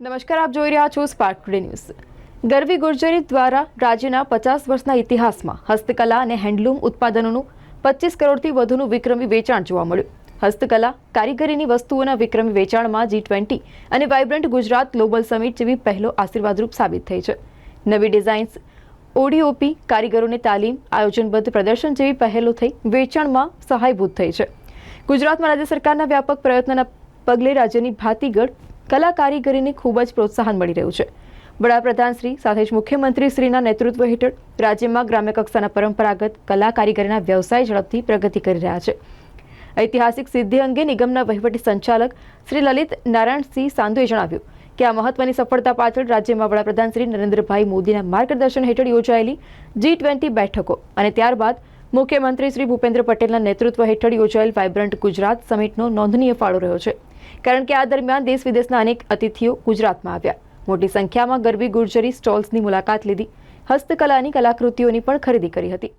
નમસ્કાર, આપ જોઈ રહ્યા છો Spark Today News Garvi Gurjari દ્વારા રાજ્યના પચાસ વર્ષના ઇતિહાસમાં હસ્તકલા અને હેન્ડલૂમ ઉત્પાદનોનું પચીસ કરોડથી વધુનું વિક્રમી વેચાણ જોવા મળ્યું. હસ્તકલા, કારીગરીની વસ્તુઓના વિક્રમી વેચાણમાં જી ટ્વેન્ટી અને વાઇબ્રન્ટ ગુજરાત ગ્લોબલ સમિટ જેવી પહેલો આશીર્વાદરૂપ સાબિત થઈ છે. નવી ડિઝાઇન્સ ઓડીઓપી કારીગરોને તાલીમ, આયોજનબદ્ધ પ્રદર્શન જેવી પહેલો થઈ વેચાણમાં સહાયભૂત થઈ છે. ગુજરાતમાં રાજ્ય સરકારના વ્યાપક પ્રયત્નના પગલે રાજ્યની ભાતીગઢ કલા કારીગરીને ખૂબ જ પ્રોત્સાહન મળી રહ્યું છે. વડાપ્રધાન શ્રી સાથે જ મુખ્યમંત્રી શ્રીના નેતૃત્વ હેઠળ રાજ્યમાં ગ્રામ્ય કક્ષાના પરંપરાગત કલા કારીગરીના વ્યવસાય ઝડપથી પ્રગતિ કરી રહ્યા છે. ઐતિહાસિક સિદ્ધિ અંગે નિગમના વહીવટી સંચાલક શ્રી લલિત નારાયણસિંહ સાંધુએ જણાવ્યું કે આ મહત્વની સફળતા પાછળ રાજ્યમાં વડાપ્રધાન શ્રી નરેન્દ્રભાઈ મોદીના માર્ગદર્શન હેઠળ યોજાયેલી જી ટ્વેન્ટી બેઠકો અને ત્યારબાદ મુખ્યમંત્રી શ્રી ભૂપેન્દ્ર પટેલના નેતૃત્વ હેઠળ યોજાયેલ વાઇબ્રન્ટ ગુજરાત સમિટનો નોંધનીય ફાળો રહ્યો છે. કારણ કે આ દરમિયાન દેશ વિદેશના અનેક અતિથિઓ ગુજરાતમાં આવ્યા. મોટી સંખ્યામાં ગરબી ગુર્જરી સ્ટોલ્સની મુલાકાત લીધી. હસ્તકલાની કલાકૃતિઓની પણ ખરીદી કરી હતી.